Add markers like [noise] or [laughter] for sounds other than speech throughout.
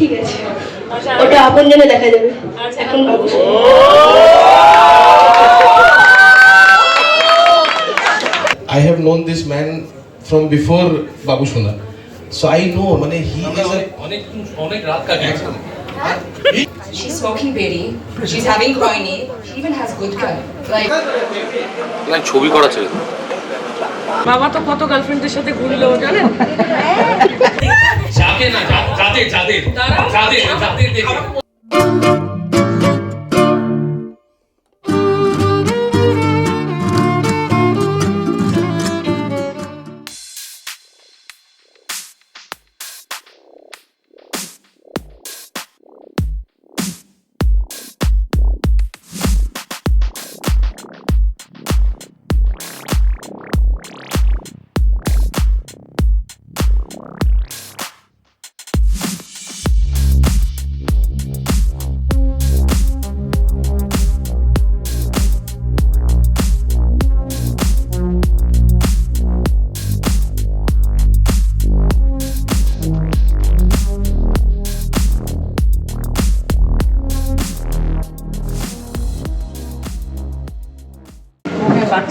ঠিক আছে আচ্ছা, ওটা আপন জনে দেখা যাবে আচ্ছা। এখন I have known this man from before Babu Shona. So I know, মানে he is a অনেক অনেক রাত কাটিয়েছে She's smoking berry. She's having groiny. She even has good cut. Like মানে ছবি করা ছিল বাবা তো কত গার্লফ্রেন্ডের সাথে ঘুরলো জানেন যাকে না যা- যাদের যাদের। যাদের যাদের দেখে।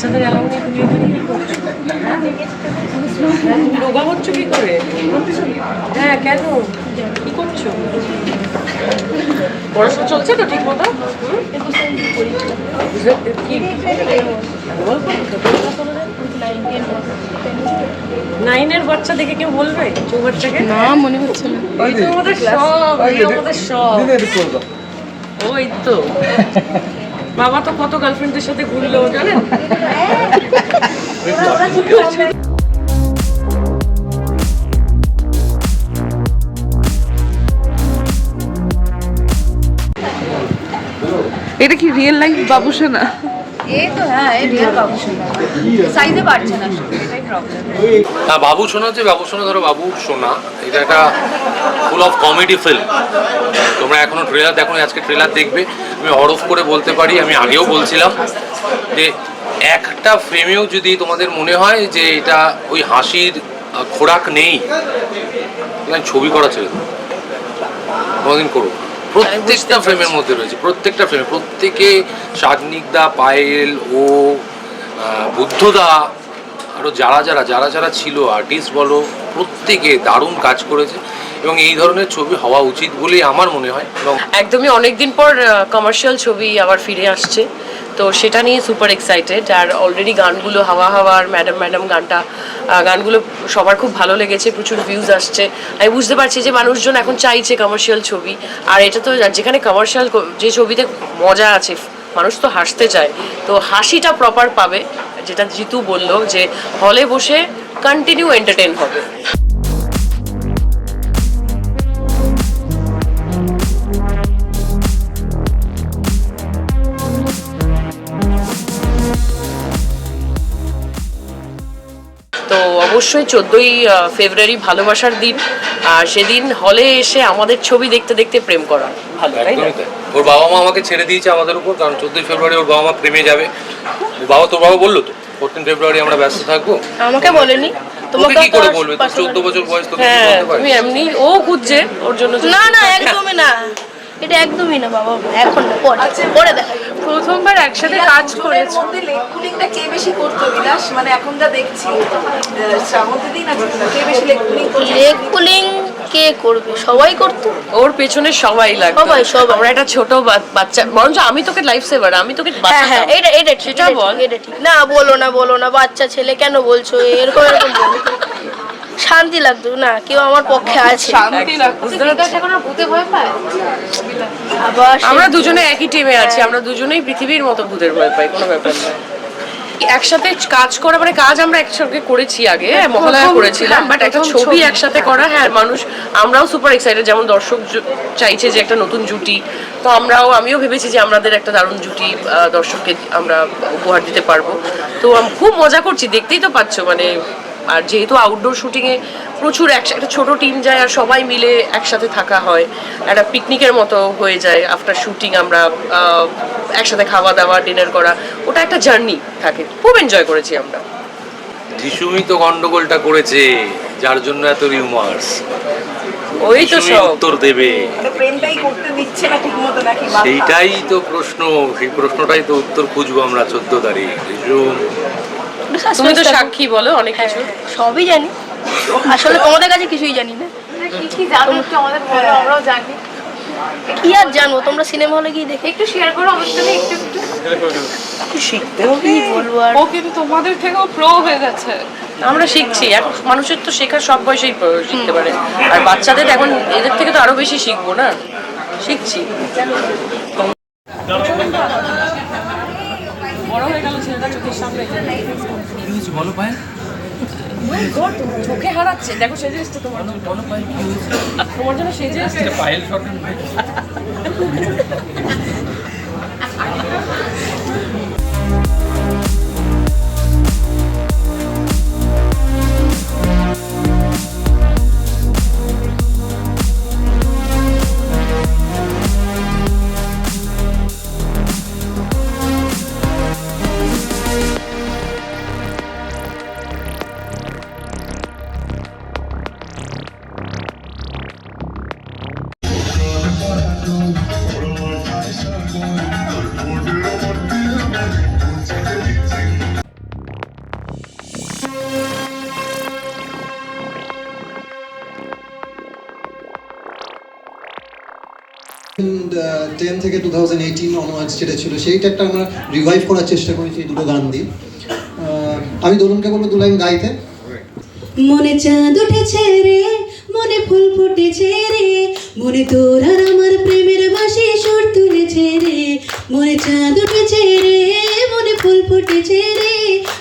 বাচ্চাদের এলাও নিয়ে তুমি এখানে কি করছ? হ্যাঁ, রোগা হচ্ছ কি করে? হ্যাঁ কেন? কি করছ? পড়াশোনা চলছে তো ঠিক মতো? নাইনের বাচ্চা দেখে কেউ বলবে চৌবাচ্চাকে না মনে হচ্ছে না। এই তো আমাদের সব এই আমাদের সব। ওই তো। বাবা তো কত গার্লফ্রেন্ডের সাথে ঘুরলো জানেন? এটা কি রিয়েল লাইফ বাবুসোনা এই তো হ্যাঁ এই রিয়েল বাবুসেনা সাইজে পারছে না। হ্যাঁ বাবু সোনা হচ্ছে বাবু সোনা ধরো বাবু সোনা এটা একটা ফুল অফ কমেডি ফিল্ম তোমরা এখনও ট্রেলার দেখো আজকে ট্রেলার দেখবে। আমি হরফ করে বলতে পারি, আমি আগেও বলছিলাম যে, একটা ফ্রেমেও যদি তোমাদের মনে হয় যে, এটা ওই হাসির খোরাক নেই ছবি করা ছিল কোনোদিন করো প্রত্যেকটা ফ্রেমের মধ্যে রয়েছে, প্রত্যেকটা ফ্রেমে প্রত্যেকে শাগনিকদা পায়েল, ও বুদ্ধদা আরও যারা যারা যারা যারা ছিল আর্টিস্ট বলো, প্রত্যেকে দারুণ কাজ করেছে এবং এই ধরনের ছবি হওয়া উচিত বলেই আমার মনে হয় এবং একদমই অনেকদিন পর কমার্শিয়াল ছবি আবার ফিরে আসছে। তো সেটা নিয়ে সুপার এক্সাইটেড আর অলরেডি গানগুলো, হাওয়া হাওয়ার ম্যাডাম ম্যাডাম গানটা গানগুলো সবার খুব ভালো লেগেছে, প্রচুর ভিউজ আসছে। আমি বুঝতে পারছি যে মানুষজন এখন চাইছে কমার্শিয়াল ছবি। আর এটা তো যেখানে কমার্শিয়াল যে ছবিতে মজা আছে, মানুষ তো হাসতে চায়। তো হাসিটা প্রপার পাবে। যেটা জিতু বলল যে হলে বসে কন্টিনিউ এন্টারটেন হবে। তো অবশ্যই চোদ্দোই ফেব্রুয়ারি ভালোবাসার দিন, আর সেদিন হলে এসে আমাদের ছবি দেখতে দেখতে প্রেম করা ভালো, তাই না? ওর বাবা মা আমাকে ছেড়ে দিয়েছে আমাদের উপর, কারণ চোদ্দোই ফেব্রুয়ারি ওর বাবা মা প্রেমে যাবে। বাবা তোর বাবা বলল তো? ফোরটিন ফেব্রুয়ারি আমরা ব্যস্ত থাকব। আমাকে বলেনি। তোমাকে কি করে বলবে? তোর পাশে- চোদ্দ বছর বয়স তো হ্যাঁ তুমি এমনি ও খুঁজছে ওর জন্য। না না একদমই না। এটা একদমই না বাবা। এখন না পরে। পরে দেখা যাবে। প্রথমবার একসাথে কাজ করেছ। মধ্যে লেগ পুলিংটা কে বেশি করতো বিলাস মানে এখন যা দেখছি দিন কে বেশি লেগ পুলিং লেগ পুলিং কে করবে? সবাই করতো। ওর পেছনে সবাই লাগতো। সবাই, সবাই। আমরা একটা ছোট বাচ্চা বরঞ্চ আমি তোকে লাইফ সেভার আমি তোকে হ্যাঁ হ্যাঁ এটা এটা ঠিক এটা বল। ঠিক, এটা ঠিক। না বলো না বলো না বাচ্চা ছেলে কেন বলছো? এরকম এরকম। শান্তি লাগতো না কেউ আমার পক্ষে আছে। শান্তি লাগতো। ভূতে ভয় পায় আবার আমরা দুজনে একই টিমে আছি। আমরা দুজনেই পৃথিবীর মতো ভূতের ভয় পাই কোনো ব্যাপার না। একসাথে কাজ করা মানে কাজ আমরা একসঙ্গে করেছি আগে মহালয়া করেছিলাম বাট একটা ছবি একসাথে করা হ্যাঁ মানুষ আমরাও সুপার এক্সাইটেড যেমন দর্শক চাইছে যে একটা নতুন জুটি। তো আমরাও আমিও ভেবেছি যে আমাদের একটা দারুণ জুটি দর্শককে আমরা উপহার দিতে পারব। তো খুব মজা করছি দেখতেই তো পাচ্ছ মানে আর যেহেতু আউটডোর শুটিংয়ে প্রচুর একসা- একটা ছোট টিম যায় আর সবাই মিলে একসাথে থাকা হয় একটা পিকনিকের মতো হয়ে যায় আফটার শুটিং আমরা একসাথে খাওয়া দাওয়া ডিনার করা ওটা একটা জার্নি থাকে। খুব এনজয় করেছি আমরা। ধিসুমি তো গন্ডগোলটা করেছে যার জন্য এত রিউমার্স ওই তো সব। উত্তর দেবে। প্রেমটাই করতে দিচ্ছে না ঠিক মতো নাকি সেইটাই তো প্রশ্ন সেই প্রশ্নটাই তো উত্তর খুঁজবো আমরা চোদ্দ তারিখ। একটু তুমি তো সাক্ষী বলো অনেক হ্যাঁ, কিছু। সবই জানি। আসলে তোমাদের কাছে কিছুই জানি না। কি কি জানো একটু আমাদের বলো আমরাও জানি। কি আর জানব? তোমরা সিনেমা হলে গিয়ে দেখে একটু শেয়ার করো আমাদের সাথে একটু একটু। শিখতে হবে কি বলব আর? ও কিন্তু তোমাদের থেকেও প্রো হয়ে গেছে। আমরা শিখছি এখন মানুষের তো শেখার সব বয়সেই শিখতে পারে। আর বাচ্চাদের এখন এদের থেকে তো আরও বেশি শিখব না? শিখছি। বড় হয়ে গেল ছেলেটা চোখের সামনে। চোখে হারাচ্ছে। দেখো সেজে এসছে তোমার। জন্য তোমার জন্য সেজে এসছে। [laughs] টেন থেকে টু থাউজেন্ড এইটিন অনওয়ার্ডস যেটা ছিল, সেইটা একটা আমরা রিভাইভ করার চেষ্টা করেছি দুটো গান দিয়ে। আমি দোলনকে বলব দু লাইন গাইতে। মনে চাঁদ উঠেছে রে, মনে ফুল ফুটেছে রে, মনে তোর আর আমার প্রেমের বাসি সুর তুলেছে রে। মনে চাঁদ উঠেছে রে, মনে ফুল ফুটেছে রে,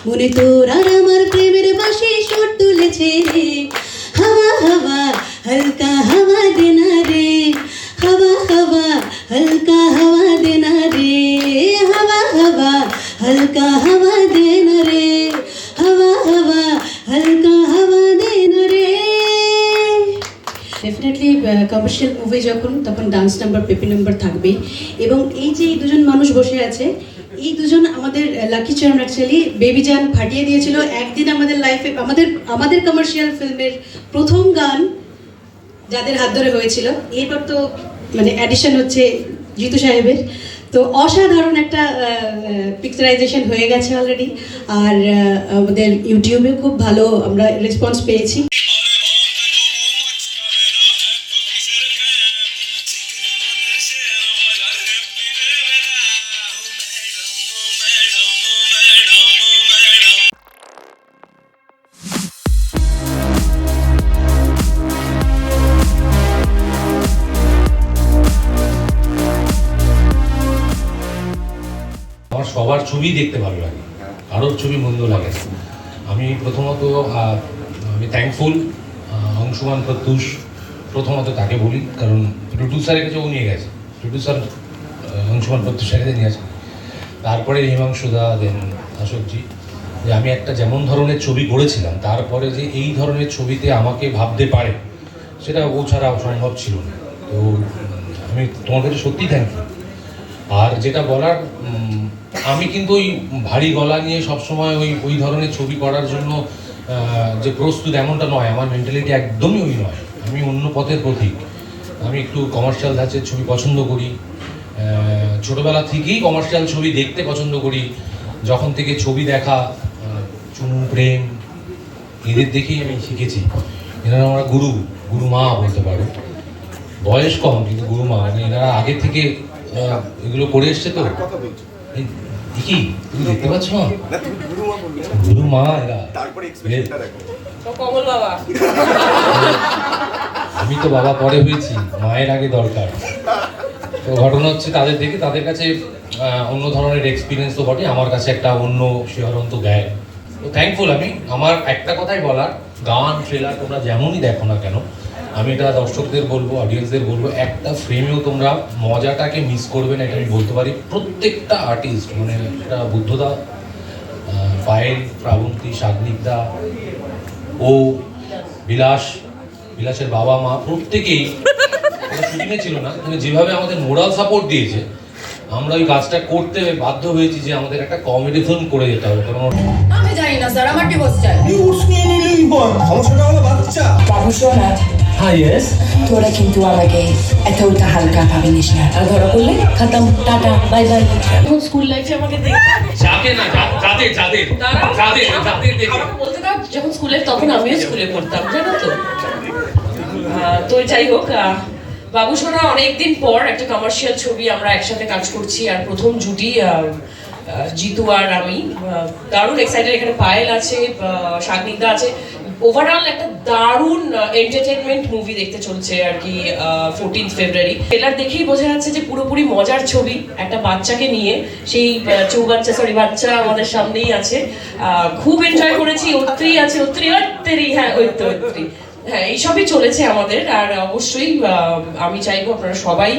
মনে তোর আর আমার প্রেমের কমার্শিয়াল যখন, তখন ডান্স নাম্বার পেপি নাম্বার থাকবেই এবং এই যে এই দুজন মানুষ বসে আছে, এই দুজন আমাদের লাকি চার্ম অ্যাকচুয়ালি বেবি জান ফাটিয়ে দিয়েছিল। একদিন আমাদের লাইফে আমাদের আমাদের কমার্শিয়াল ফিল্মের প্রথম গান যাদের হাত ধরে হয়েছিল। এরপর তো মানে অ্যাডিশন হচ্ছে জিতু সাহেবের। তো অসাধারণ একটা পিকচারাইজেশন হয়ে গেছে অলরেডি আর আমাদের ইউটিউবেও খুব ভালো আমরা রেসপন্স পেয়েছি। সবার ছবি দেখতে ভালো লাগে। কারোর ছবি মন্দ লাগে আমি প্রথমত আমি থ্যাঙ্কফুল অংশুমান প্রত্যুষ প্রথমত তাকে বলি। কারণ প্রডিউসারের কাছে ও নিয়ে গেছে প্রডিউসার অংশুমান প্রত্যুষের কাছে নিয়ে আসে তারপরে হিমাংশুদা দেন অশোকজি। যে আমি একটা যেমন ধরনের ছবি করেছিলাম তারপরে যে এই ধরনের ছবিতে আমাকে ভাবতে পারে সেটা ও ছাড়া সম্ভব ছিল না। তো আমি তোমার কাছে সত্যি থ্যাঙ্কফুল আর যেটা বলার আমি কিন্তু ওই ভারী গলা নিয়ে সবসময় ওই ওই ধরনের ছবি করার জন্য যে প্রস্তুত এমনটা নয়, আমার মেন্টালিটি একদমই ওই নয়। আমি অন্য পথের প্রতীক। আমি একটু কমার্শিয়াল ধাঁচের ছবি পছন্দ করি। ছোটবেলা থেকেই কমার্শিয়াল ছবি দেখতে পছন্দ করি। যখন থেকে ছবি দেখা চুমু প্রেম, এদের দেখেই আমি শিখেছি। এনারা আমরা গুরু গুরু মা বলতে পারো। বয়স কম, কিন্তু গুরু মা। মানে এনারা আগে থেকে এগুলো করে এসছে তো। কি তুমি দেখতে পাচ্ছ? না গুরু মা এরা। এ- তো কমল বাবা। আমি তো বাবা পরে হয়েছি মায়ের আগে দরকার। তো ঘটনা হচ্ছে তাদের দেখে তাদের কাছে অন্য ধরনের এক্সপিরিয়েন্স তো বটে আমার কাছে একটা অন্য শিহরণ তো দেয় তো থ্যাংকফুল আমি। আমার একটা কথাই বলার গান ট্রেলার তোমরা যেমনই দেখো না কেন আমি এটা দর্শকদের বলব অডিয়েন্সদের বলব একটা ফ্রেমেও তোমরা মজাটাকে মিস করবে না এটা আমি বলতে পারি। প্রত্যেকটা আর্টিস্ট মানে একটা বুদ্ধদা পায়েল শ্রাবন্তী সাগ্নিকদা ও বিলাস বিলাসের বাবা মা প্রত্যেকেই শুটিংয়ে ছিল না কিন্তু যেভাবে আমাদের মোরাল সাপোর্ট দিয়েছে আমরা ওই কাজটা করতে বাধ্য হয়েছি যে আমাদের একটা কমেডি ফিল্ম করে যেতে হবে কারণ আমি জানি না স্যার আমার ডিভোর্স চাই। সমস্যাটা হলো বাচ্চা। বাবু হ্যাঁ তোরা কিন্তু আমাকে এতটা হালকা ভাবিনিস না। আর ধরা করলে খতম টাটা বাই বাই। এখন স্কুল লাইফে আমাকে দেখে যাকে না বলতে দাও যখন স্কুলে তখন আমিও স্কুলে পড়তাম জানো তো? আহ, তো যাই হোক আহ, বাবু সোনা অনেকদিন পর একটা কমার্শিয়াল ছবি আমরা একসাথে কাজ করছি আর প্রথম জুটি জিতু আর আমি। আহ, দারুণ এক্সাইটেড এখানে পায়েল আছে শাগনিকদা আছে। ওভারঅল একটা দারুণ এন্টারটেনমেন্ট মুভি দেখতে চলছে আর কি ফোরটিন ফেব্রুয়ারি ট্রেলার দেখেই বোঝা যাচ্ছে যে পুরোপুরি মজার ছবি একটা বাচ্চাকে নিয়ে, সেই চৌবাচ্চা সরি বাচ্চা আমাদের সামনেই আছে। খুব এনজয় করেছি ওত্রি আছে ওত্রি ওত্রি হ্যাঁ তো ওত্রি হ্যাঁ এইসবই চলেছে আমাদের আর অবশ্যই আমি চাইব আপনারা সবাই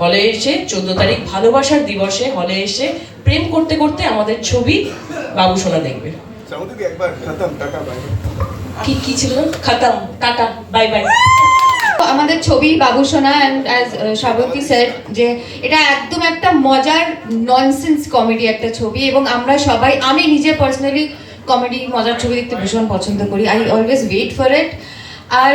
হলে এসে, চোদ্দ তারিখ ভালোবাসার দিবসে হলে এসে প্রেম করতে করতে আমাদের ছবি বাবু সোনা দেখবে। কি কি ছিল? খতম টাটা বাই বাই আমাদের ছবি Babusona and as Srabanti sir যে এটা একদম একটা মজার ননসেন্স কমেডি একটা ছবি এবং আমরা সবাই, আমি নিজে পার্সোনালি কমেডি মজার ছবি দেখতে ভীষণ পছন্দ করি। I always wait for it আর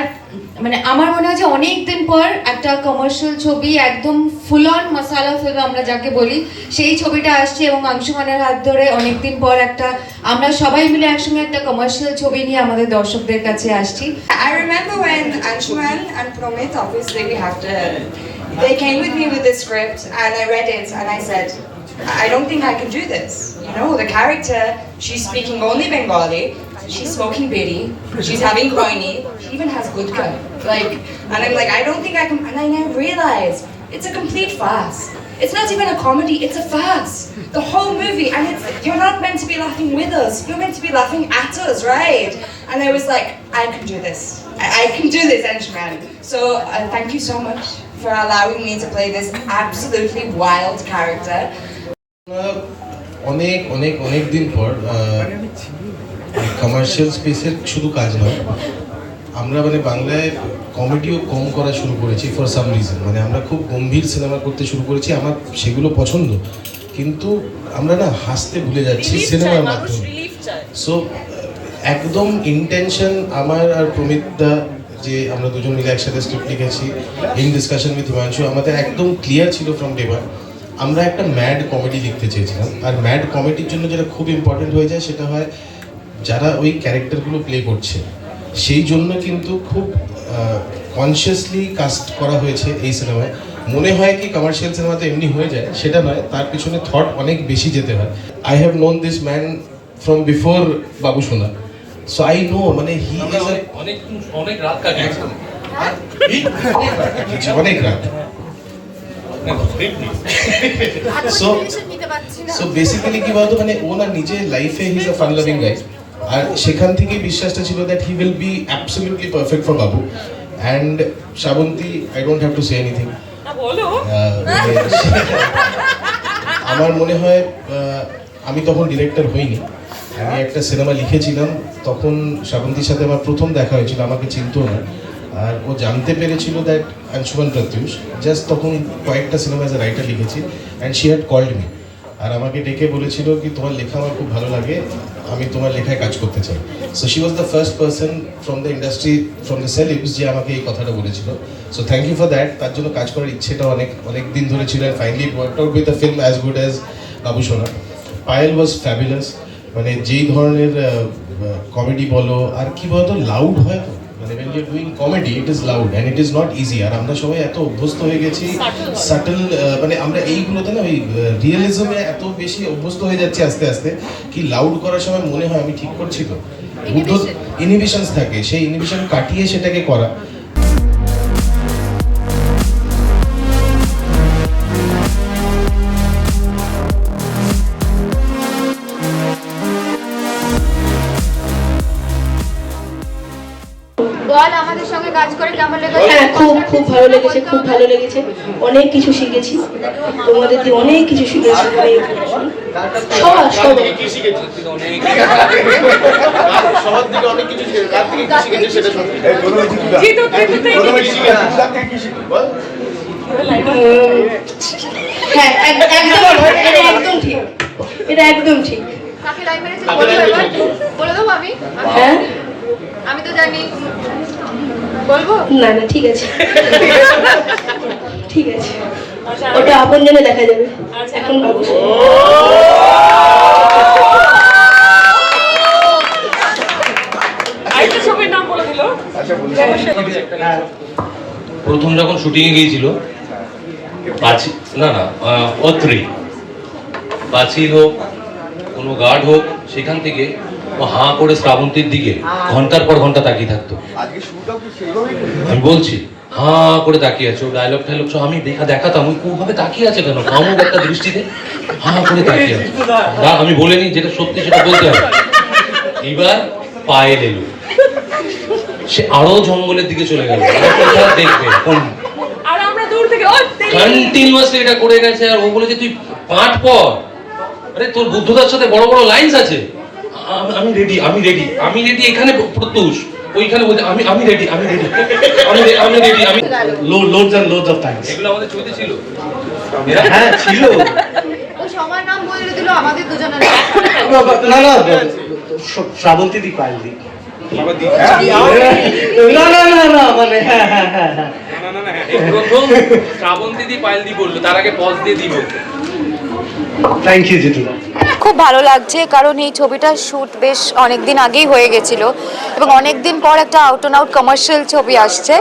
মানে আমার মনে হয় যে অনেক পর একটা কমার্শিয়াল ছবি একদম ফুল অন মশালা ফিল্ম আমরা যাকে বলি সেই ছবিটা আসছে এবং অংশুমানের হাত ধরে অনেকদিন পর একটা আমরা সবাই মিলে একসঙ্গে একটা কমার্শিয়াল ছবি নিয়ে আমাদের দর্শকদের কাছে আসছি I remember when Anshuman and Promit, obviously we have to, they came with me with the script and I read it and I said, I don't think I can do this. You know, the character, she's speaking only Bengali, she's smoking bidi, she's having groiny, she even has good gun. Like, and I'm like, I don't think I can, and I now realize it's a complete farce. It's not even a comedy, it's a farce. The whole movie, and it's you're not meant to be laughing with us, you're meant to be laughing at us, right? And I was like, I can do this. I, I can do this, Henchman. So uh, thank you so much for allowing me to play this absolutely wild character. অনেক অনেক অনেক দিন পর commercial স্পেসের শুধু কাজ নয় আমরা মানে বাংলায় কমেডিও কম করা শুরু করেছি ফর সাম রিজন মানে আমরা খুব গম্ভীর সিনেমা করতে শুরু করেছি আমার সেগুলো পছন্দ। কিন্তু আমরা না হাসতে ভুলে যাচ্ছি সিনেমার মাধ্যমে। সো একদম ইন্টেনশন আমার আর প্রমিতদা যে আমরা দুজন মিলে একসাথে স্ক্রিপ্ট লিখেছি ইন ডিসকাশন উইথ হিমাংশু আমাদের একদম ক্লিয়ার ছিল ফ্রম ডে ওয়ান আমরা একটা ম্যাড কমেডি লিখতে চেয়েছিলাম। আর ম্যাড কমেডির জন্য যেটা খুব ইম্পর্টেন্ট হয়ে যায় সেটা হয় যারা ওই ক্যারেক্টারগুলো প্লে করছে। সেই জন্য কিন্তু খুব কনসিয়াসলি কাস্ট করা হয়েছে এই সিনেমায়। মনে হয় কি কমার্শিয়াল সিনেমাতে এমনি হয়ে যায় সেটা নয় তার পিছনে থট অনেক বেশি যেতে হয়। I have known this man from before Babu Sona. So I know মানে হি ইজ অনেক অনেক রাত কাটিয়েছি অনেক রাত। সো সো বেসিক্যালি কি বলতো মানে ও না নিজে লাইফে he is a fun loving guy আর সেখান থেকেই বিশ্বাসটা ছিল that he will be absolutely perfect for Babu and Shrabanti I don't have to say anything আমার মনে হয় আমি তখন ডিরেক্টর হইনি। আমি একটা সিনেমা লিখেছিলাম তখন শ্রাবন্তীর সাথে আমার প্রথম দেখা হয়েছিল আমাকে চিনতো না। আর ও জানতে পেরেছিল দ্যাট আংশুমান প্রত্যুষ জাস্ট তখন কয়েকটা সিনেমা অ্যাজ রাইটার লিখেছি and she had called me আর আমাকে ডেকে বলেছিল কি তোমার লেখা আমার খুব ভালো লাগে, আমি তোমার লেখায় কাজ করতে চাই। So she was the first person from the industry from the celebs যে আমাকে এই কথাটা বলেছিল। So thank you for that তার জন্য কাজ করার ইচ্ছেটা অনেক অনেক দিন ধরে ছিল and finally work out with the film as good as Babu Sona. Payel was fabulous মানে যেই ধরনের কমেডি বলো, আর কি বলতো লাউড হয় তো। মানে when you're doing comedy it is loud and it is not easy. আর আমরা সবাই এত অভ্যস্ত হয়ে গেছি সাটল মানে আমরা এইগুলোতে না ওই রিয়েলিজমে এত বেশি অভ্যস্ত হয়ে যাচ্ছি আস্তে আস্তে কি লাউড করার সময় মনে হয় আমি ঠিক করছি তো। ইনহিবিশনস থাকে সেই ইনহিবিশন কাটিয়ে সেটাকে করা। কাজ করে কেমন হ্যাঁ খুব খুব ভালো লেগেছে খুব ভালো লেগেছে। অনেক কিছু শিখেছি। তোমাদের দিয়ে অনেক কিছু শিখেছি। সবার হ্যাঁ এক- একদম এটা একদম ঠিক। এটা একদম ঠিক। কাকে বলে দেবো আমি। হ্যাঁ? আমি তো জানি। বলব? না না ঠিক আছে। ঠিক আছে। ওটা আপন জনে দেখা যাবে এখন বাবু বলে দিল। প্রথম যখন শুটিংয়ে গিয়েছিল পাঁচি না না অত্রি। পাঁচিল হোক কোনো গার্ড হোক সেখান থেকে ও হাঁ করে শ্রাবন্তীর দিকে ঘণ্টার পর ঘণ্টা তাকিয়ে থাকতো। আমি বলছি হাঁ করে তাকিয়ে আছে ও ডায়লগ টাইলগ সব আমি দেখা দেখাতাম ওই কোভাবে তাকিয়ে আছে কেন? কামুক একটা দৃষ্টিতে হাঁ করে তাকিয়ে আছে। না আমি বলিনি যেটা সত্যি সেটা বলতে হবে। এবার পায়েল এলো। সে আরও জঙ্গলের দিকে চলে গেল। দেখবে কোন? আর আমরা দূর থেকে ও তেরি। কন্টিনিউয়াসলি এটা করে গেছে আর ও বলেছে তুই পাঠ পর আরে তোর বুদ্ধতার সাথে বড় বড় লাইনস আছে। আমি রেডি আমি রেডি আমি রেডি এখানে প্রত্যুষ। ওইখানে বলছে আমি আমি রেডি আমি রেডি আমি আমি রেডি আমি times. এগুলো আমাদের ছবিতে ছিল। হ্যাঁ ছিল। ও সবার নাম বলে দিল আমাদের দুজনের না না শ্রাবন্তী দি পাইলি না না না না মানে হ্যাঁ হ্যাঁ হ্যাঁ হ্যাঁ। প্রথম শ্রাবন্তী দি পাইল দি বলল তার আগে পজ দিয়ে দিব থ্যাংক ইউ জিতু খুব ভালো লাগছে, কারণ এই ছবিটার শ্যুট বেশ অনেক দিন আগেই হয়ে গেছিল এবং অনেক দিন পর একটা আউট অ্যান্ড আউট কমার্শিয়াল ছবি আসছে।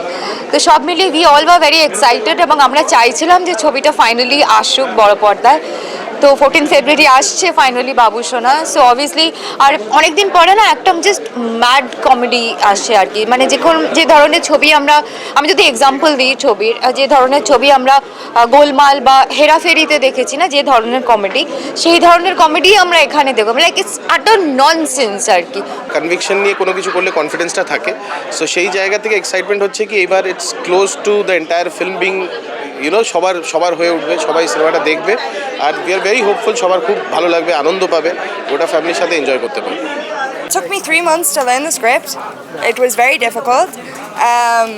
তো সব মিলিয়ে we all were very excited এবং আমরা চাইছিলাম যে ছবিটা ফাইনালি আসুক বড় পর্দায়। তো ফোরটিন ফেব্রুয়ারি আসছে ফাইনালি বাবুসোনা সো অবভিয়াসলি আর অনেক দিন পরে না একটা জাস্ট ম্যাড কমেডি আসছে আর কি। মানে যে যে ধরনের ছবি আমরা, আমি যদি এক্সাম্পল দিই ছবির যে ধরনের ছবি আমরা গোলমাল বা হেরাফেরিতে দেখেছি না, যে ধরনের কমেডি সেই ধরনের কমেডি আমরা এখানে দেখব। লাইক ইটস আটার ননসেন্স আর কি। কনভিকশন নিয়ে কোনো কিছু করলে কনফিডেন্সটা থাকে। সো সেই জায়গা থেকে এক্সাইটমেন্ট হচ্ছে কি, এবার it's close to the entire film being you know সবার সবার হয়ে উঠবে সবাই সিনেমাটা দেখবে আর উই আর ভেরি হোপফুল সবার খুব ভালো লাগবে আনন্দ পাবে গোটা ফ্যামিলির সাথে এনজয় করতে পারবে It took me three months to learn the script. It was very difficult. Um,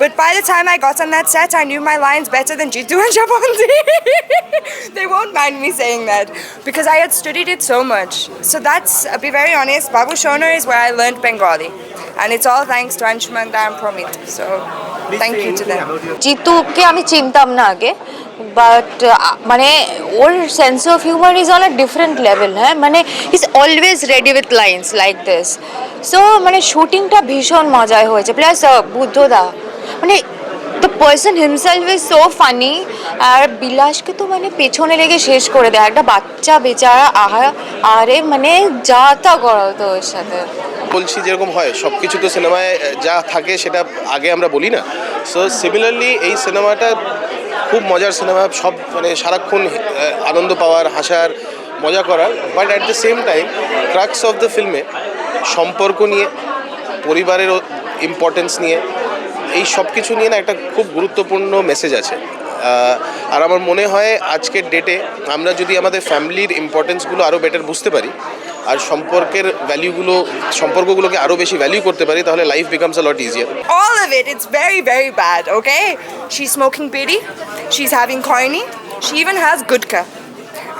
but by the time I got on that set, I knew my lines better than Jitu and Shabanti. they won't mind me saying that because I had studied it so much. So that's, I'll be very honest, Babu Shona is where I learned Bengali. And it's all thanks to Anshuman and Promit. So thank you to them. জিতুকে আমি চিনতাম না আগে but মানে ওর sense of humour is on a different level হ্যাঁ মানে is always ready with lines like this so মানে শুটিংটা ভীষণ মজায় হয়েছে প্লাস বুদ্ধদা মানে the person himself is so funny আর বিলাসকে তো মানে পেছনে লেগে শেষ করে দেয়। একটা বাচ্চা, বেচারা, আহা, আরে মানে যা তা করা হতো ওর সাথে। বলছি যেরকম হয় সব কিছু তো সিনেমায় যা থাকে সেটা আগে আমরা বলি না। সো সিমিলারলি এই সিনেমাটা খুব মজার সিনেমা, সব মানে সারাক্ষণ আনন্দ পাওয়ার, হাসার, মজা করার। But at the same time crux of the ফিল্মে সম্পর্ক নিয়ে পরিবারের ইম্পর্টেন্স নিয়ে এই সব কিছু নিয়ে না একটা খুব গুরুত্বপূর্ণ মেসেজ আছে আর আমার মনে হয় আজকের ডেটে আমরা যদি আমাদের ফ্যামিলির ইম্পর্টেন্সগুলো আরও বেটার বুঝতে পারি আর সম্পর্কের ভ্যালিউগুলো সম্পর্কগুলোকে আরও বেশি ভ্যালিউ করতে পারি তাহলে life becomes a lot easier All of it, it's very, very bad, okay? She's smoking bidi, she's having corny, she even has gudka.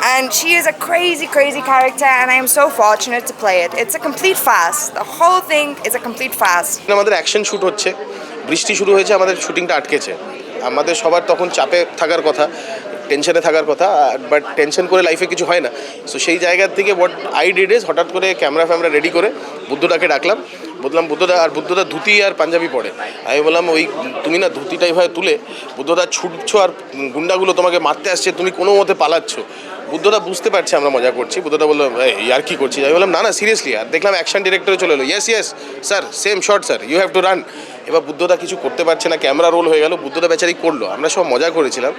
And she is a crazy, crazy character, and I am so fortunate to play it. It's a complete fast. The whole thing is a complete fast. আমাদের action shoot হচ্ছে বৃষ্টি শুরু হয়েছে, আমাদের শুটিংটা আটকেছে। আমাদের সবার তখন চাপে থাকার কথা, টেনশনে থাকার কথা বাট টেনশন করে লাইফে কিছু হয় না। সো সেই জায়গার থেকে হোয়াট আই ডিড ইজ হঠাৎ করে ক্যামেরা ফ্যামেরা রেডি করে বুদ্ধটাকে ডাকলাম। বললাম, বুদ্ধদা, আর বুদ্ধদা ধুতি আর পাঞ্জাবি পরে। আমি বললাম, ওই তুমি না ধুতিটা এইভাবে তুলে, বুদ্ধদা ছুটছো আর গুন্ডাগুলো তোমাকে মারতে আসছে, তুমি কোনো মতে পালাচ্ছ। বুদ্ধদা বুঝতে পারছি, আমরা মজা করছি। বুদ্ধটা বলল আর কি করছি আমি বললাম, না না সিরিয়াসলি আর দেখলাম অ্যাকশন ডিরেক্টরে চলে এলো। Yes yes sir same shot sir you have to run এবার বুদ্ধটা কিছু করতে পারছে না ক্যামেরা রোল হয়ে গেল, বুদ্ধটা বেচারি করল। আমরা সব মজা করেছিলাম।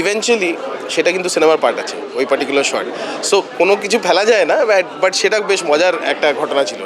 ইভেনচুয়ালি সেটা কিন্তু সিনেমার পার্ট আছে, ওই পার্টিকুলার শর্ট সো কোনো কিছু ফেলা যায় না বাট সেটা বেশ মজার একটা ঘটনা ছিল।